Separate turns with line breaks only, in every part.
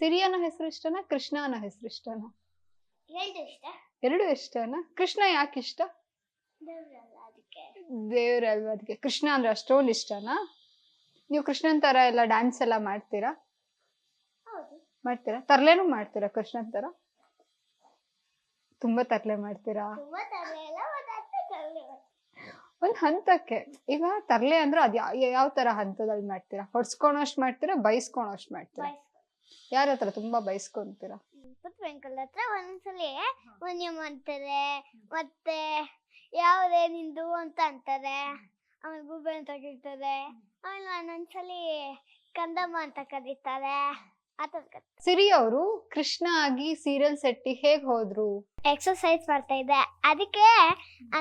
ಸಿರಿ ಅನ್ನೋ ಹೆಸರು ಇಷ್ಟನಾ ಕೃಷ್ಣನ ಹೆಸರು ಇಷ್ಟನಾ?
ಎರಡು
ಇಷ್ಟನ? ಕೃಷ್ಣ ಯಾಕೆ ಇಷ್ಟ? ದೇವ್ರಲ್ವಾ ಅದಕ್ಕೆ. ಕೃಷ್ಣ ಅಂದ್ರೆ ಅಷ್ಟೊಂದು ಇಷ್ಟನಾ? ನೀವು ಕೃಷ್ಣನ್ ತರ ಎಲ್ಲ ಡ್ಯಾನ್ಸ್ ಎಲ್ಲ ಮಾಡ್ತೀರಾ? ಮಾಡ್ತೀರಾ? ತರ್ಲೆನೂ ಮಾಡ್ತೀರಾ ಕೃಷ್ಣನ್ ತರ ತುಂಬಾ ತರ್ಲೆ ಮಾಡ್ತೀರಾ? ಒಂದ್ ಹಂತಕ್ಕೆ. ಈಗ ತರ್ಲೆ ಅಂದ್ರೆ ಅದ್ ಯಾವ ತರ ಹಂತದಲ್ಲಿ ಮಾಡ್ತೀರಾ? ಹೊಡ್ಸ್ಕೊಳೋಷ್ಟು ಮಾಡ್ತೀರಾ? ಬೈಸ್ಕೊಳೋಷ್ಟು ಮಾಡ್ತೀರಾ? ಯಾರ ಹತ್ರ ತುಂಬಾ ಬೈಸ್ಕೊಂತೀರಾ
ಪುಟ್ವೆಂಕಲ್ ಹತ್ರ ಒಂದ್ಸಲಿ ಮುನ್ಯ ಅಂತಾರೆ ಮತ್ತೆ ಯಾವುದೇ ನಿಂದು ಅಂತ ಅಂತಾರೆ. ಆಮೇಲೆ ಗುಬ್ಬೆ ಅಂತ ಕರೀತಾರೆ ಆಮೇಲೆ ಒಂದೊಂದ್ಸಲಿ ಕಂದಮ್ಮ ಅಂತ ಕರೀತಾರೆ. ಆ ಥರ
ಸಿರಿ ಅವರು ಕೃಷ್ಣ ಆಗಿ ಸೀರಿಯಲ್ ಸೆಟ್ಟಿ ಹೇಗ್ ಹೋದ್ರು?
ಎಕ್ಸರ್ಸೈಸ್ ಮಾಡ್ತಾ ಇದ್ದೆ. ಅದಕ್ಕೆ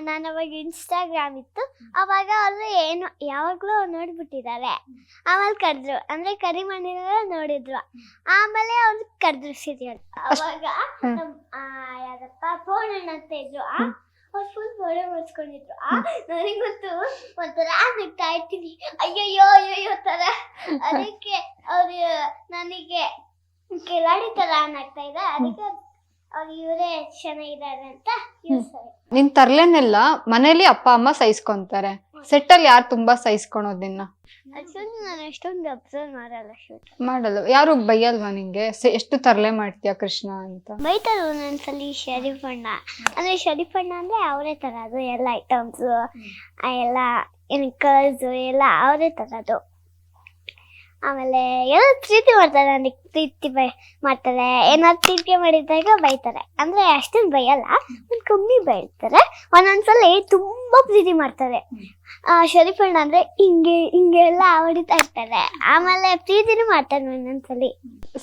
ನಾನು ಅವಾಗ ಇನ್ಸ್ಟಾಗ್ರಾಮ್ ಇತ್ತು. ಅವಾಗ ಅವರು ಏನು ಯಾವಾಗಲೂ ನೋಡ್ಬಿಟ್ಟಿದ್ದಾರೆ ಆಮೇಲೆ ಕರೆದ್ರು. ಅಂದ್ರೆ ಕರಿ ಮಣ್ಣಿನ ನೋಡಿದ್ರು ಆಮೇಲೆ ಅವ್ರು ಕರೆದ್ರು ಸೀರಿಯಲ್ ಅವಾಗ ಆ, ಯಾರಪ್ಪ ಪೌರ್ಣಣ್ಣ ಅಂತ ಇದ್ರು. ಆ ಅವ್ರು ಫುಲ್ ಮಾಡಿಸ್ಕೊಂಡಿದ್ರು. ಆ ಗೊತ್ತು ಒಂಥರ ನಗ್ತಾ ಇರ್ತೀನಿ. ಅಯ್ಯಯ್ಯೋ ಅಯ್ಯಯ್ಯೋ ತರ ಅದಕ್ಕೆ ಅವ್ರು ನನಗೆ ಕಿಲಾಡಿ ತರ ಅನ್ನಾಗ್ತಾ ಇದೆ. ಅದಕ್ಕೆ ಅವ್ರು ಇವರೇ ಚೆನ್ನಾಗಿದ್ದಾರೆ ಅಂತ
ನಿನ್ ತರ್ಲೆನೆಲ್ಲ ಮನೇಲಿ ಅಪ್ಪ ಅಮ್ಮ ಸಹಿಸ್ಕೊಂತಾರೆ ಸೆಟ್ ಅಲ್ಲಿ ಯಾರು ತುಂಬಾ ಸಹಿಸ್ಕೊಳೋದ್ ನಿನ್ನ?
ಆಕ್ಚುಲಿ ನಾನು ಅಷ್ಟೊಂದು ಅಬ್ಸರ್ವ್ ಮಾಡಲ್ಲ ಶೂಟ್
ಮಾಡಲ್ಲ. ಯಾರು ಬೈಯಲ್ವಾ ನಿಂಗೆ? ಸೆ- ಎಷ್ಟು ತರ್ಲೆ ಮಾಡ್ತೀಯ ಕೃಷ್ಣ ಅಂತ?
ಬೈತಾರೆ ಒಂದೊಂದ್ಸಲಿ ಶರೀಫ್ ಅಣ್ಣ ಅಂದ್ರೆ ಶರೀಫಣ್ಣ ಅಣ್ಣ ಅಂದ್ರೆ ಅವರೇ ತರೋದು ಎಲ್ಲ ಐಟಮ್ಸ್ ಎಲ್ಲ ಏನ್ ಕಲರ್ಸ್ ಎಲ್ಲ ಅವರೇ ತರೋದು. ಆಮೇಲೆ ಎಲ್ಲ ಪ್ರೀತಿ ಮಾಡ್ತಾರೆ ನನಗೆ ಪ್ರೀತಿ ಬೈ ಮಾಡ್ತಾರೆ. ಏನಾದ್ರು ಟೀಕೆ ಮಾಡಿದಾಗ ಬೈತಾರೆ. ಅಂದರೆ ಅಷ್ಟೇನು ಬೈಯಲ್ಲ ಒಂದು ಕಮ್ಮಿ ಬೈತಾರೆ. ಸಲ ತುಂಬ ಪ್ರೀತಿ ಮಾಡ್ತಾರೆ. ಶರೀಫ್ ಅಣ್ಣ ಅಂದರೆ ಹಿಂಗೆ ಹಿಂಗೆ ಎಲ್ಲ ಹೊಡಿತಾ ಇರ್ತಾರೆ. ಆಮೇಲೆ ಪ್ರೀತಿನೂ ಮಾಡ್ತಾರೆ ಒಂದೊಂದ್ಸಲಿ.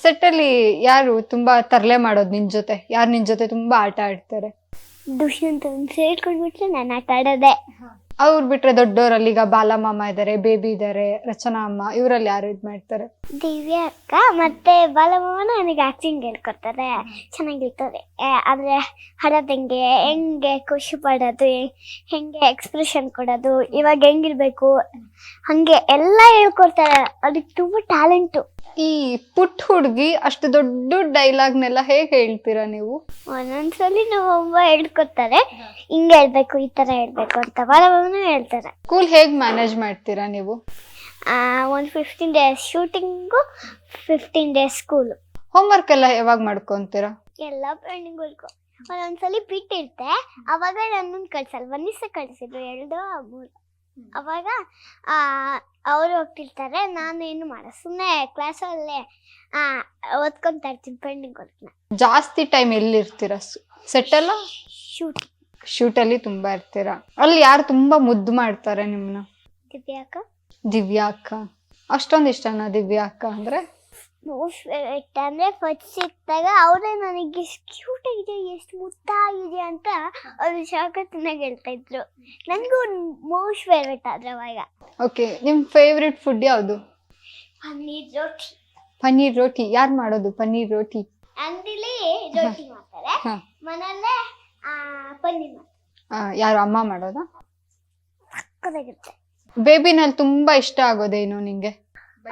ಸೆಟ್ ಅಲ್ಲಿ ಯಾರು ತುಂಬಾ ತರಲೆ ಮಾಡೋದು ನಿನ್ನ ಜೊತೆ? ಯಾರು ನಿನ್ನ ಜೊತೆ ತುಂಬ ಆಟ ಆಡ್ತಾರೆ?
ದುಷ್ಯಂತ ಸೇರ್ಕೊಂಡ್ಬಿಟ್ರೆ ನಾನು ಆಟ ಆಡೋದೆ.
ಅವ್ರು ಬಿಟ್ರೆ ದೊಡ್ಡೋರಲ್ಲಿ ಈಗ ಬಾಲಮಾಮ ಇದಾರೆ ಬೇಬಿ ಇದಾರೆ, ರಚನಾ ಅಮ್ಮ, ಇವರಲ್ಲಿ ಯಾರು ಇದ್ ಮಾಡ್ತಾರೆ?
ದಿವ್ಯಾ ಅಕ್ಕ ಮತ್ತೆ ಬಾಲಮ್ಮನ ನನಗೆ ಆಕ್ಟಿಂಗ್ ಹೇಳ್ಕೊಡ್ತಾರೆ. ಚೆನ್ನಾಗಿರ್ತದೆ. ಆದ್ರೆ ಹಡೋದು ಹೆಂಗೆ ಹೆಂಗೆ ಖುಷಿ ಪಡೋದು ಹೆಂಗೆ ಎಕ್ಸ್ಪ್ರೆಷನ್ ಕೊಡೋದು, ಇವಾಗ ಹೆಂಗಿರ್ಬೇಕು? ಹಂಗೆ ಎಲ್ಲ ಹೇಳ್ಕೊಡ್ತಾರೆ. ಅದಕ್ಕೆ ತುಂಬಾ ಟ್ಯಾಲೆಂಟು
ಈ ಪುಟ್ ಹುಡುಗಿ ಅಷ್ಟು ದೊಡ್ಡ ಡೈಲಾಗ್ನೆಲ್ಲ ಹೇಗೆ ಹೇಳ್ತೀರಾ ನೀವು?
ಒಂದೊಂದ್ಸಲಿ ನಾವು ಒಬ್ಬ ಹಿಂಗ್ ಹಿಂಗೆ ಹೇಳ್ಬೇಕು ಈ ತರ ಹೇಳ್ಬೇಕು ಅಂತ ಬಾಲಮ್ಮನೂ ಹೇಳ್ತಾರೆ.
ಸ್ಕೂಲ್ ಹೇಗ್ ಮ್ಯಾನೇಜ್ ಮಾಡ್ತೀರಾ ನೀವು?
ಒಂದು fifteen days shooting fifteen days school
homework ಎಲ್ಲ ಯಾವಾಗ ಮಾಡ್ಕೊಂತೀರಾ?
ಎಲ್ಲ ವರ್ಕು ಒಂದೊಂದ್ಸಲಿ ಬಿಟ್ಟಿರ್ತೆ ಅವಾಗ ನನ್ನನ್ನು ಕಳ್ಸಲ್ಲ ಒಂದಿಸ ಕಳ್ಸಿದ್ರು ಎರಡು ಮೂರು ಅವಾಗ ಅವ್ರು ಹೋಗ್ತಿರ್ತಾರೆ ನಾನು ಏನು ಮಾಡ ಸುಮ್ಮನೆ ಕ್ಲಾಸಲ್ಲೇ ಓದ್ಕೊಂತಾ ಇರ್ತೀನಿ ಪೆಂಡಿಂಗ್ ವರ್ಕ್ನ
ಜಾಸ್ತಿ ಟೈಮ್ ಎಲ್ಲಿರ್ತೀರ? ಸೆಟ್ ಅಲ್ಲ
ಶೂಟ್
ಶೂಟ್ ಅಲ್ಲಿ ತುಂಬಾ ಇರ್ತೀರಾ? ಅಲ್ಲಿ ಯಾರು ತುಂಬಾ ಮುದ್ದು ಮಾಡ್ತಾರೆ ನಿಮ್ನ?
ದಿವ್ಯಾಕ
ದಿವ್ಯಾ ಅಕ್ಕ ಅಷ್ಟೊಂದ್ ಇಷ್ಟನಾ ದಿವ್ಯಾ ಅಕ್ಕ ಅಂದ್ರೆ?
ಮೋಸ್ಟ್ ಫೇವ್ರೆಟ್ ಅಂದರೆ ಫಸ್ಟ್ ಸಿಕ್ಕಿದಾಗ ಅವರೇ ನನಗೆ ಎಷ್ಟು ಕ್ಯೂಟ್ ಆಗಿದೆ ಎಷ್ಟು ಮುದ್ದಾಗಿದೆ ಅಂತ ಅವರು ಶಾಖತನ ಹೇಳ್ತಾ ಇದ್ರು. ನನಗೂ ಮೋಸ್ಟ್ ಫೇವ್ರೆಟ್ ಆದ್ರೆ ಅವಾಗ.
ಓಕೆ ನಿಮ್ ಫೇವ್ರೆಟ್ ಫುಡ್ ಯಾವುದು?
ಪನ್ನೀರ್ ರೋಟಿ.
ಪನ್ನೀರ್ ರೋಟಿ. ಯಾರು ಮಾಡೋದು ಪನ್ನೀರ್ ರೋಟಿ?
ಅಂಗಡಿಲಿ ರೋಟಿ ಮಾಡ್ತಾರೆ. ಮನೆಯಲ್ಲೇ ಪನ್ನೀರ್ ಮಾಡ್ತಾರೆ.
ಯಾರು ಅಮ್ಮ ಮಾಡೋದಾ?
ಸಕ್ಕತ್ತಾಗಿರುತ್ತೆ
ಬೇಬಿನಲ್ಲಿ ತುಂಬಾ ಇಷ್ಟ ಆಗೋದೇನು ನಿಂಗೆ?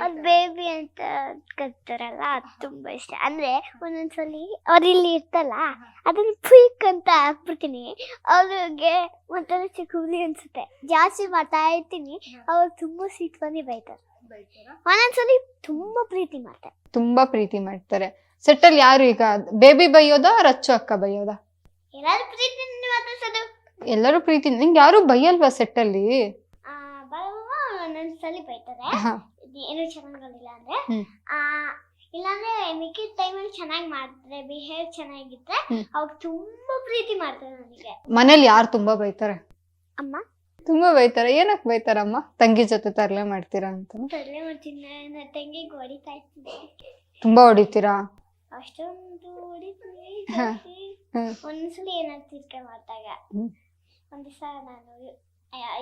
ಅದು ಬೇಬಿ ಅಂತ ಕರ್ತಾರಲ್ಲ ಅದು ತುಂಬಾ ಇಷ್ಟ. ಅಂದ್ರೆ ಒಂದೊಂದ್ಸಲಿ ಅವ್ರು ಇಲ್ಲಿ ಇರ್ತಲ್ಲ ಅದನ್ನ ಫುಯ್ಕ್ ಅಂತ ಹಾಕ್ಬಿಡ್ತೀನಿ. ಅವ್ರಿಗೆ ಒಂಥರ ಚಿಕ್ಕುಲಿ ಅನ್ಸುತ್ತೆ. ಜಾಸ್ತಿ ಮಾಡ್ತಾ ಇರ್ತೀನಿ ಅವ್ರು ತುಂಬಾ ಸೀಟ್ ಬಂದು ಬೈತಾರೆ. ಒಂದೊಂದ್ಸಲಿ ತುಂಬಾ ಪ್ರೀತಿ ಮಾಡ್ತಾರೆ.
ತುಂಬಾ ಪ್ರೀತಿ ಮಾಡ್ತಾರೆ. ಸೆಟ್ಟಲ್ಲಿ ಯಾರು ಈಗ ಬೇಬಿ ಬೈಯೋದಾ ರಚ್ಚು ಅಕ್ಕ ಬೈಯೋದಾ?
ಎಲ್ಲರೂ ಪ್ರೀತಿ ಮಾತಾಡ್ಸೋದು
ಎಲ್ಲರೂ ಪ್ರೀತಿ ನಿಂಗೆ ಯಾರು ಬೈಯಲ್ವಾ
ಸೆಟ್ಟಲ್ಲಿ ಒಂದೊಂದ್ಸಲಿ ಬೈತಾರೆ. ಏನು ಚೆನ್ನಾಗಿಲ್ಲ ಅಂದ್ರೆ ಇಲ್ಲಾಂದ್ರೆ ಮಿಕ್ಕಿದ ಟೈಮಲ್ಲಿ ಚೆನ್ನಾಗಿ ಮಾಡ್ತಾರೆ ಬಿಹೇವ್ ಚೆನ್ನಾಗಿದ್ರೆ. ಅವಾಗ ತುಂಬಾ ಪ್ರೀತಿ ಮಾಡ್ತಾರೆ ನನಗೆ.
ಮನೇಲಿ ಯಾರು ತುಂಬಾ ಬೈತಾರೆ?
ಅಮ್ಮ?
ತುಂಬಾ ಬೈತಾರೆ. ಏನಕ್ ಬೈತಾರಮ್ಮ ತಂಗಿ ಜೊತೆ ತರಲೆ ಮಾಡ್ತೀರಾ ಅಂತ.
ತರಲೆ ಮಾಡ್ತೀನಿ. ನನ್ನ ತಂಗಿಗೆ ಹೊಡಿತಾ ಇರ್ತೀನಿ.
ತುಂಬಾ ಹೊಡಿತೀರಾ?
ಅಷ್ಟೊಂದು ಹೊಡಿತೀನಿ. ಒಂದ್ಸಲಿ ಏನಾದ್ರು ತಿರ್ಕೆ ಮಾಡಿದಾಗ. ಒಂದ್ ನಾನು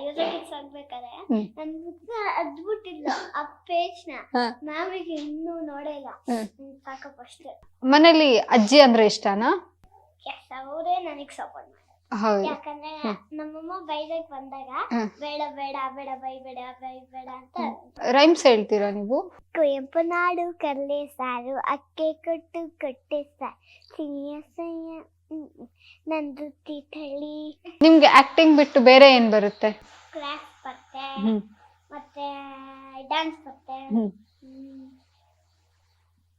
ಯೂರೋಟಿಕ್ಸ್ ಆಗ್ಬೇಕಾದ್ರೆ
ಹ್ಮ್.
ನನ್ ಬುಕ್ನ ಅದ್ಬಿಟ್ಟಿದ್ಲು ಆ ಪೇಜ್
ಹ.
ಮ್ಯಾಮಿಗೆ ಇನ್ನೂ ನೋಡೇ ಇಲ್ಲ
ಹ್ಮ್.
ಸಾಕಪ್ಪ ಅಷ್ಟೇ.
ಮನೇಲಿ ಅಜ್ಜಿ ಅಂದ್ರೆ ಇಷ್ಟನಾ?
ಎಸ್ ಅವರೇ ನನಗೆ ಸಪೋರ್ಟ್ ಮಾಡ್ತಾರೆ. ಯಾಕಂದ್ರೆ. ನಮ್ಮಮ್ಮ ಬೈದಕ್ ಬಂದಾಗ
ಬೇಡ
ಬೇಡ ಬೇಡ ಬೇಡ ಬೈಬೇಡ ಬೈಬೇಡ ಅಂತ
ರೈಮ್ಸ್ ಹೇಳ್ತೀರಾ ನೀವು?
ಕುವೆಂಪು ನಾಡು ಕರ್ಲೆ ಸಾರು ಅಕ್ಕೆ ಕೊಟ್ಟು ಕೊಟ್ಟೆ ಸಾರ್ ಸಿಹಿಯ ಸಯ್ಯ ನನ್ ತಿಥಳಿ.
ನಿಮ್ಗೆ ಆಕ್ಟಿಂಗ್ ಬಿಟ್ಟು ಬೇರೆ ಏನ್ ಬರುತ್ತೆ?
ಕ್ರಾಫ್ಟ್ ಬರುತ್ತೆ.
ಹ್ಮ್.
ಮತ್ತೆ ಡ್ಯಾನ್ಸ್ ಬರುತ್ತೆ.
ಹ್ಮ್.
ಹ್ಮ್.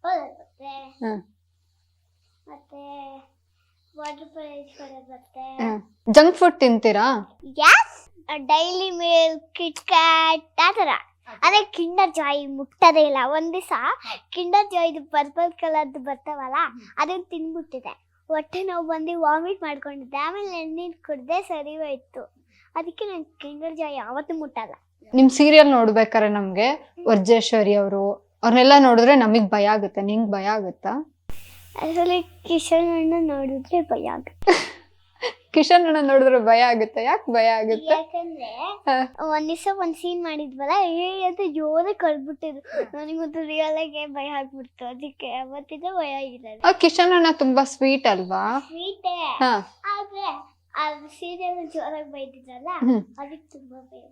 ಓದೋದ್ ಬರುತ್ತೆ.
ಹ್ಮ್.
ಮತ್ತೆ ವಾಟರ್ ಪ್ರೈಸ್ ಕೊಡೋದು ಬರುತ್ತೆ.
ಜಂಕ್ ಫುಡ್ ತಿಂತೀರಾ?
Yes daily milk kit cat ಆ ಥರ. ಅದೇ ಕಿಂಡರ್ ಜಾಯ್ ಮುಟ್ಟದೇ ಇಲ್ಲ. ಒಂದ್ ದಿವಸ ಕಿಂಡರ್ ಜಾಯ್ದು ಪರ್ಪಲ್ ಕಲರ್ದು ಬರ್ತಾವಲ್ಲ ಅದನ್ನ ತಿನ್ಬಿಟ್ಟಿದೆ. ಹೊಟ್ಟೆ ನೋವು ಬಂದು ವಾಮಿಟ್ ಮಾಡ್ಕೊಂಡಿದ್ದೆ. ಆಮೇಲೆ ಎಣ್ಣೀರು ಕುಡ್ದೆ ಸರಿ ಹೋಯ್ತು. ಅದಕ್ಕೆ ನಾನು ಕಿಂಡರ್ ಜಾಯ್ ಯಾವತ್ತೂ ಮುಟ್ಟಲ್ಲ.
ನಿಮ್ ಸೀರಿಯಲ್ ನೋಡ್ಬೇಕಾರೆ ನಮ್ಗೆ ವರ್ಜೇಶ್ವರಿ ಅವರು ಅವ್ರನ್ನೆಲ್ಲ ನೋಡಿದ್ರೆ ನಮಗ್ ಭಯ ಆಗುತ್ತೆ. ನಿಂಗ್ ಭಯ ಆಗುತ್ತಾ?
ಅದರಲ್ಲಿ ಕಿಶನ್ ಅಣ್ಣ ನೋಡಿದ್ರೆ ಭಯ ಆಗುತ್ತೆ.
ಕಿಶನ್ ಅಣ್ಣ ನೋಡಿದ್ರೆ ಭಯ ಆಗುತ್ತೆ. ಯಾಕೆ ಭಯ ಆಗುತ್ತೆ?
ಯಾಕಂದ್ರೆ
ಹ.
ಒಂದ್ ದಿವಸ ಒಂದ್ ಸೀನ್ ಮಾಡಿದ್ವಲ್ಲ ಏ ಅಂತ ಜೋರ ಕಳ್ಬಿಟ್ಟಿದ್ರು ನನಗೊಂದು ರಿಯಲ್ ಆಗಿ ಭಯ ಆಗ್ಬಿಡ್ತು. ಅದಕ್ಕೆ ಅವತ್ತಿಂದ ಭಯ ಆಗಿರೋದು
ಆ ಕಿಶನ್ ಅಣ್ಣ ತುಂಬಾ ಸ್ವೀಟ್ ಅಲ್ವಾ?
ಸ್ವೀಟೇ
ಹಾ.
ಆದ್ರೆ ಆ ಸೀರಿಯಲ್ ಜೋರಾಗಿ ಬೈದಿದ್ರಲ್ಲ
ಹ್ಮ್.
ಅದಕ್ಕೆ ತುಂಬಾ ಭಯ